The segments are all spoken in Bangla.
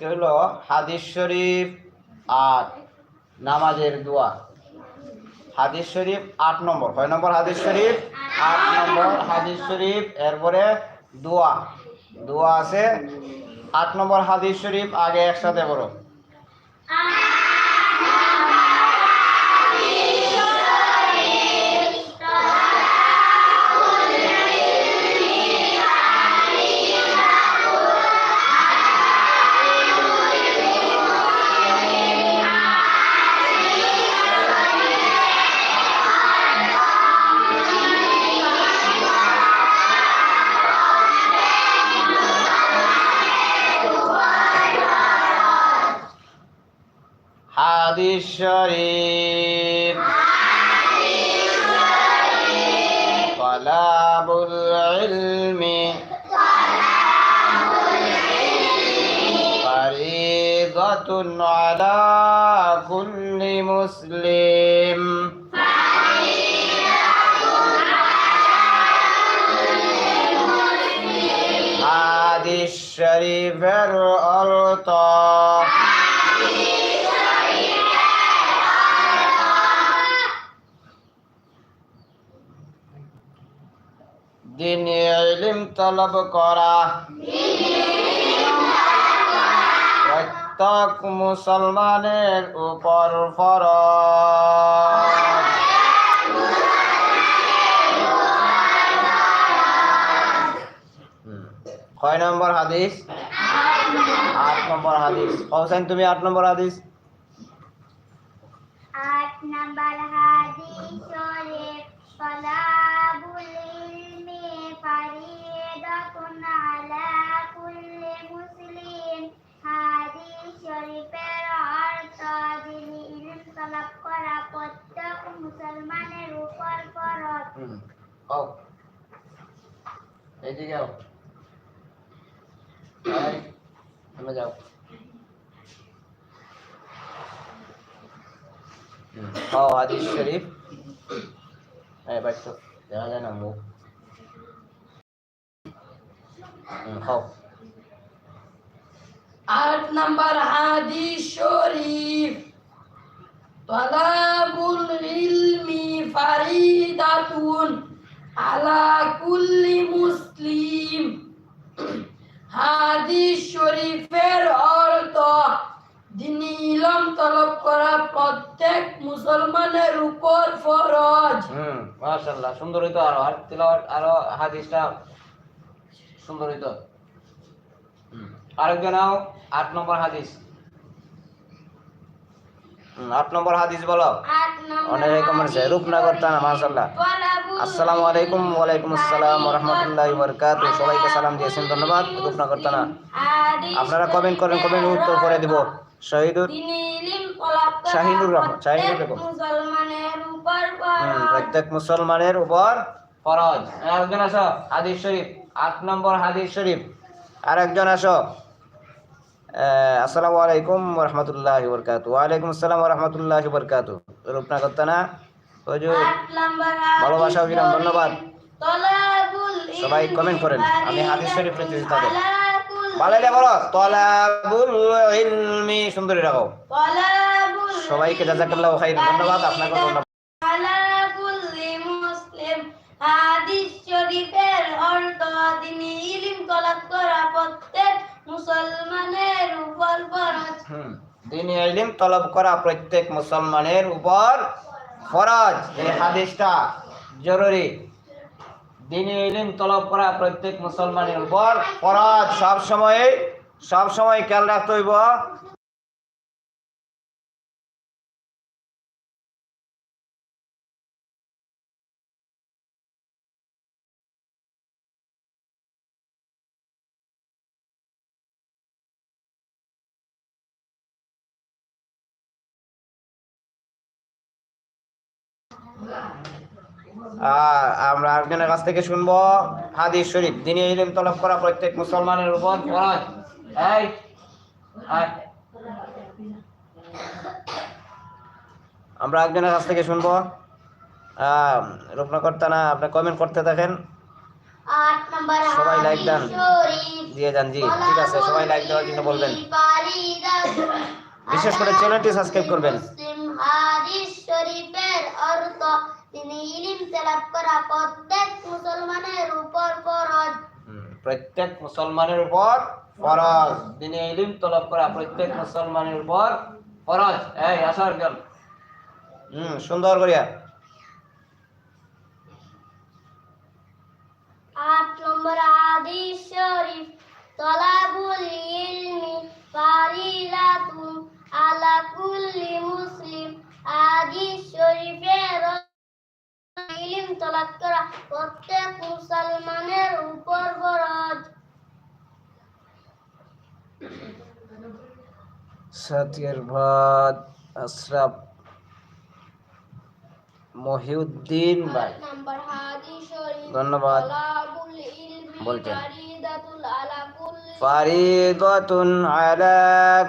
আজকে হলো হাদিস শরীফ আর নামাজের দোয়া। হাদিস শরীফ আট নম্বর। কয় নম্বর হাদিস শরীফ? আট নম্বর হাদিস শরীফ। এরপরে দোয়া। দোয়া আছে। আট নম্বর হাদিস শরীফ আগে একসাথে বলো হাদিস শরীফ طلب العلم فريضة على كل مسلم হাদিস শরীফের অর্থ দিনে ইলম তলব করা। প্রত্যেক মুসলমানের উপর ফরজ। কয় নম্বর হাদিস? আট নম্বর হাদিস। হোসেন তুমি আট নম্বর হাদিস? আট নাম্বার হাদিস ফারিদাতুন আলা কুল্লি মুসলিম হাদিস শরীফের অর্থ যিনি ইলম তলব করা প্রত্যেক মুসলমানের উপর ফরজ হুম কও এইদিকে যাও। এই, তুমি যাও। হুম, কও হাদিস শরীফ। এই বাইক দেখা যায় না মুখ। আট নাম্বার হাদিস শরীফ। তলাবুল ইলমি ফারিদাতুন আলা কুল্লি মুসলিম। হাদিস শরীফের অর্থ দিনী ইলম তলব করা প্রত্যেক মুসলমানের উপর ফরজ। হুম মাশাআল্লাহ সুন্দর হইতো আরও আর তিলাওয়াত আরও হাদিসটা সুন্দর হইতো। আরেকজন নাও আট নম্বর হাদিস। আট নম্বর হাদিস বলো। অনেক আছে রূপনগর থানা তলাবুল আসসালামু আলাইকুম ওয়ালাইকুম আসসালাম রহমতুল্লাহ বরকাত সবাইকে সালাম দিয়েছেন ধন্যবাদ রূপনগর থানা। আপনারা কমেন্ট করেন কমেন্ট উত্তর করে দিব। শহীদুর শাহিনুর রহমান, শাহিনুর প্রত্যেক রহমান। প্রত্যেক মুসলমানের উপর ফরজ। আরেকজন হাদিস শরীফ। আট নম্বর হাদিস শরীফ। আরেকজন আসো। আহ, আসসালামু আলাইকুম রহমতুল্লাহ বরকাত ওয়ালাইকুম আসসালাম রহমতুল্লাহ বরকাত রূপনগর থানা হুজুর ভালোবাসা হাদিস ধন্যবাদ। সবাই কমেন্ট করেন। আমি হাদিস শরীফ তাদের। তালাবুল ভালো বলো। তলাবুল ইলমি। সুন্দরী রাখো। সবাইকে জাজাকাল্লাহ ধন্যবাদ। আপনাকে ধন্যবাদ। হাদিস শরীফের অর্থ দিনী ইলম তলব করা প্রত্যেক মুসলমানের উপর ফরজ। দিনী ইলম তলব করা প্রত্যেক মুসলমানের উপর ফরজ। এই হাদিসটা জরুরি। দিনী ইলম তলব করা প্রত্যেক মুসলমানের উপর ফরজ। সব সময় সব সময় খেয়াল রাখতে হইব আমরা একজনের কাছ থেকে শুনব হাদিস শরীফ। দিনী ইলম তলব করা প্রত্যেক মুসলমানের উপর। ফরজ এই আমরা একজনের কাছ থেকে শুনব। রূপনগর থানা আপনি কমেন্ট করতে থাকেন। সবাই like দেন। দিয়ে যান জি ঠিক আছে সবাই লাইক দেওয়ার জন্য বলবেন। বিশেষ করে চ্যানেলটি সাবস্ক্রাইব করবেন। হাদিস শরীফের অর্থ তিনি ইলম তেলাওয়াত করা প্রত্যেক মুসলমানের উপর ফরজ। প্রত্যেক মুসলমানের উপর ফরজ। দিনে ইলিম তলব করা প্রত্যেক মুসলমানের উপর ফরজ। এই আসার গেল হুম সুন্দর করিয়া। আট নম্বর হাদিস শরীফ তলাবুল ইলমি আলা কুল্লি মুসলিম। হাদিস শরীফের ইলম করা প্রত্যেক মুসলমানের উপর ফরজ। ভাত আশরাফ মহিউদ্দিন ভাই। ধন্যবাদ। কুল্লি। ফারিদাতুন আলা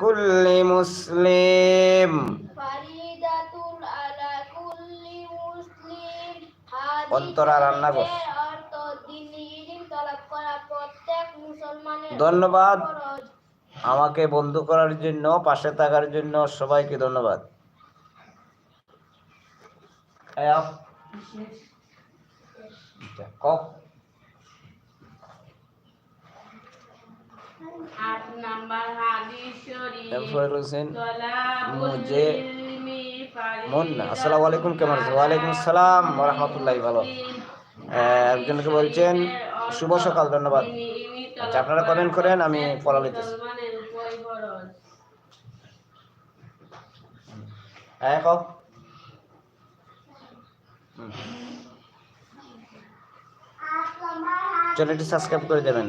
কুল্লি মুসলিম। প্রত্যেক মুসলমানের ধন্যবাদ। আমাকে বন্ধু করার জন্য পাশে থাকার জন্য সবাইকে ধন্যবাদ। কও। आठ মন আসসালামু আলাইকুম কেমন আছেন? ওয়ালাইকুম আসসালাম রহমতুল্লাহ ভালো। একজনকে বলছেন শুভ সকাল ধন্যবাদ। আচ্ছা আপনারা কমেন্ট করেন আমি পড়া নিতেছি হ্যাঁ কম চ্যানেলটি সাবস্ক্রাইব করে দেবেন।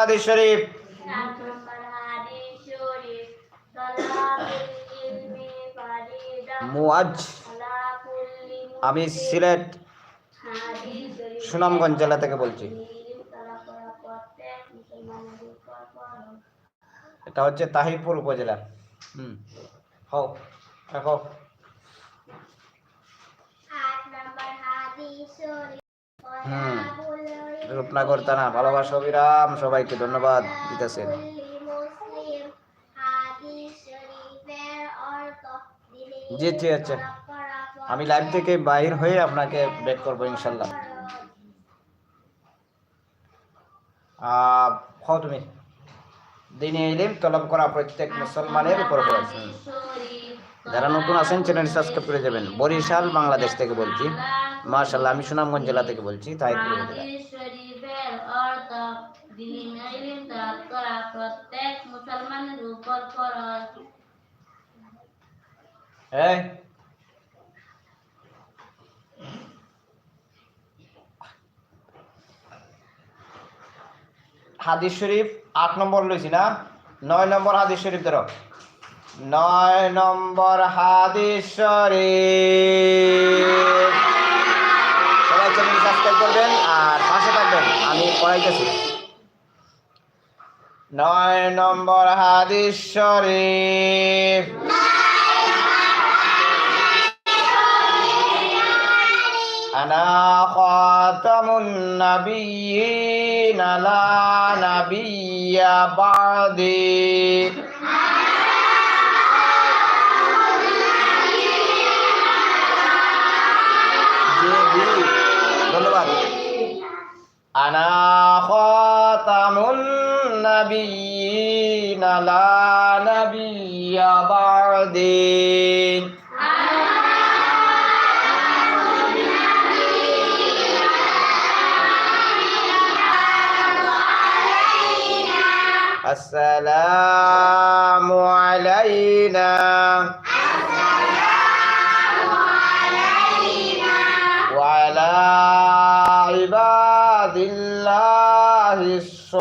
হাদিস শরীফ মুআজ, আমি সিলেট, সুনামগঞ্জ জেলা থেকে বলছি। এটা হচ্ছে তাহিরপুর উপজেলা হুম, হও শরীফ হুম। রূপনগর থানা, ভালোবাসা অবিরাম সবাইকে ধন্যবাদ দিতেছেন। জি ঠিক আছে আমি লাইভ থেকে বাইর হয়ে আপনাকে ব্যাক করব ইনশাল্লাহ। হও তুমি। দিনে ইলিম তলব করা প্রত্যেক মুসলমানের উপর। যারা নতুন আছেন চ্যানেলটি সাবস্ক্রাইব করে যাবেন বরিশাল, বাংলাদেশ থেকে বলছি। মার্শাল্লাহ আমি সুনামগঞ্জ জেলা থেকে বলছি তাহিরপুর অর্থ দিনী ইলম তলব করা প্রত্যেক মুসলমানের উপর ফরজ হাদিস শরীফ আট নম্বর লইছি না? নয় নম্বর হাদিস শরীফ ধরো। নয় নম্বর হাদিস শরীফ। সবাই চ্যানেল সাবস্ক্রাইব করবেন আর পাশে থাকবেন আমি পড়াইতেছি নয় নম্বর হাদিস শরীফ أنا خاتم النبيين لا نبي بعدي ধন্যবাদ আনা খাতামুন নাবিয়িন লা নাবিয়্যা বা'দি السلام علينا وعلى 刷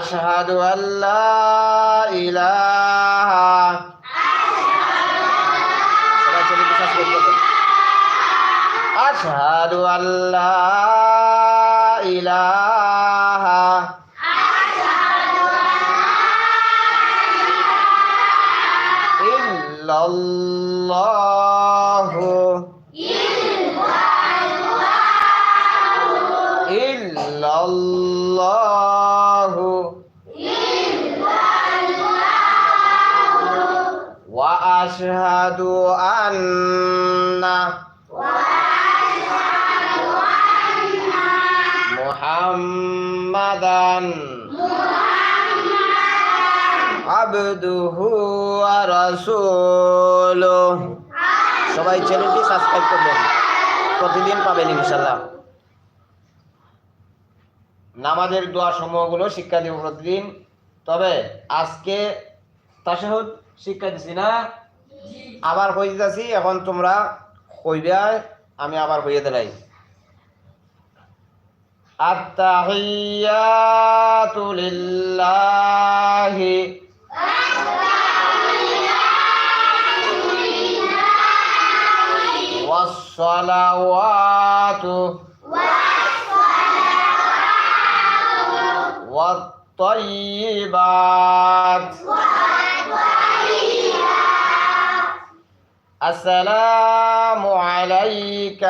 أشهد أن لا إله أشهد أن لا ইল্লাহু ওয়া আশহাদু আন্না মুহাম্মাদান আবদুহু ওয়া সবাই চ্যানেলটি সাবস্ক্রাইব করবেন। প্রতিদিন পাবেন ইনশাআল্লাহ। নামাজের দোয়া সমূহগুলো শিক্ষা দিব প্রতিদিন তবে আজকে তাশাহুদ শিক্ষা দিছি না আবার হয়ে যাচ্ছি এখন তোমরা হইবে আমি আবার হইয়ে দিলাই আত্তাহিয়াতু লিল্লাহি والصلوات والطيبات السلام عليك.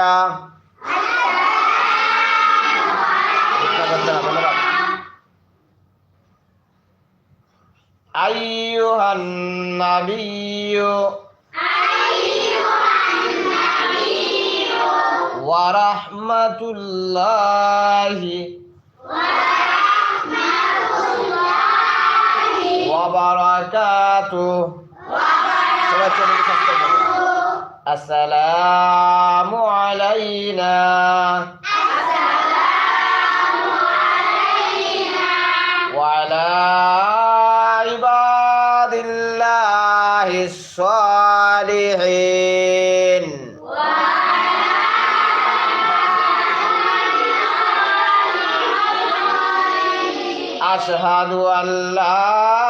أيها النبي. ورحمة الله وبركاته. السلام علينا. السلام علينا وعلى عباد الله الصالحين. أشهد أن لا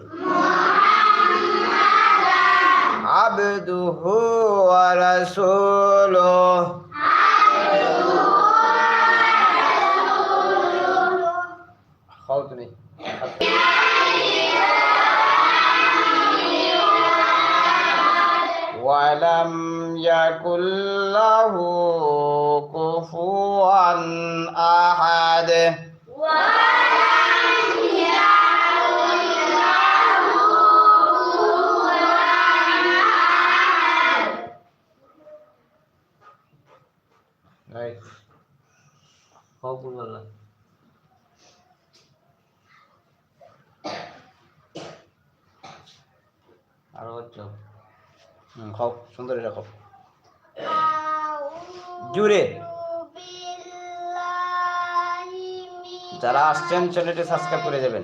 عبده ورسوله. ولم يكن له كفوا أحد. খাও সুন্দর রাখো জুড়ে। যারা আসছেন চ্যানেলটি সাবস্ক্রাইব করে দেবেন।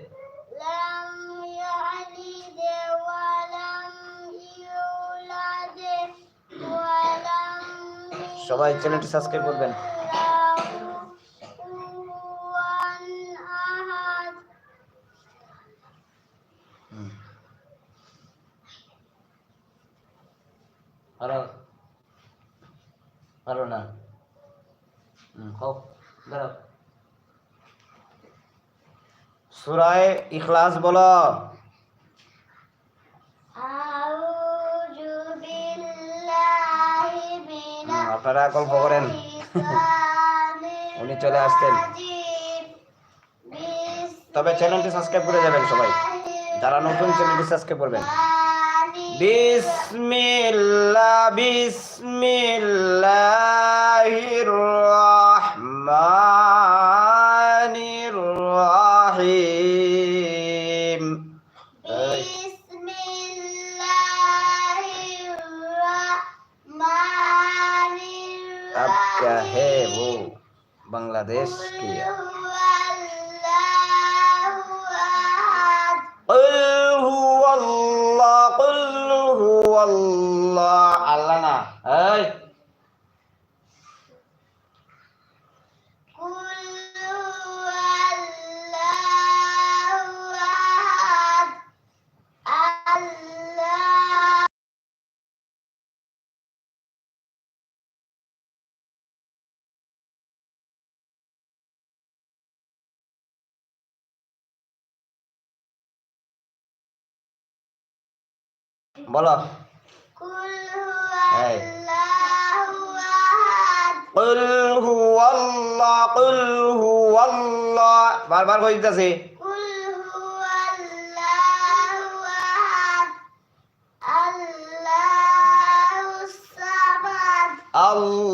সবাই চ্যানেলটি সাবস্ক্রাইব করবেন। সুরায় ইখলাস বলো। আপনারা গল্প করেন। উনি চলে আসতেন তবে চ্যানেলটি সাবস্ক্রাইব করে যাবেন সবাই। যারা নতুন চ্যানেলটি সাবস্ক্রাইব করবেন। বিসমিল্লাহ বিসমিল্লাহির রহমানির বাংলাদেশ কি? আল্লাহ না এই বলো। কুল হুয়াল্লাহ কুল হুয়াল্লাহ। বারবার কই দিতেছে? আল্লাহ।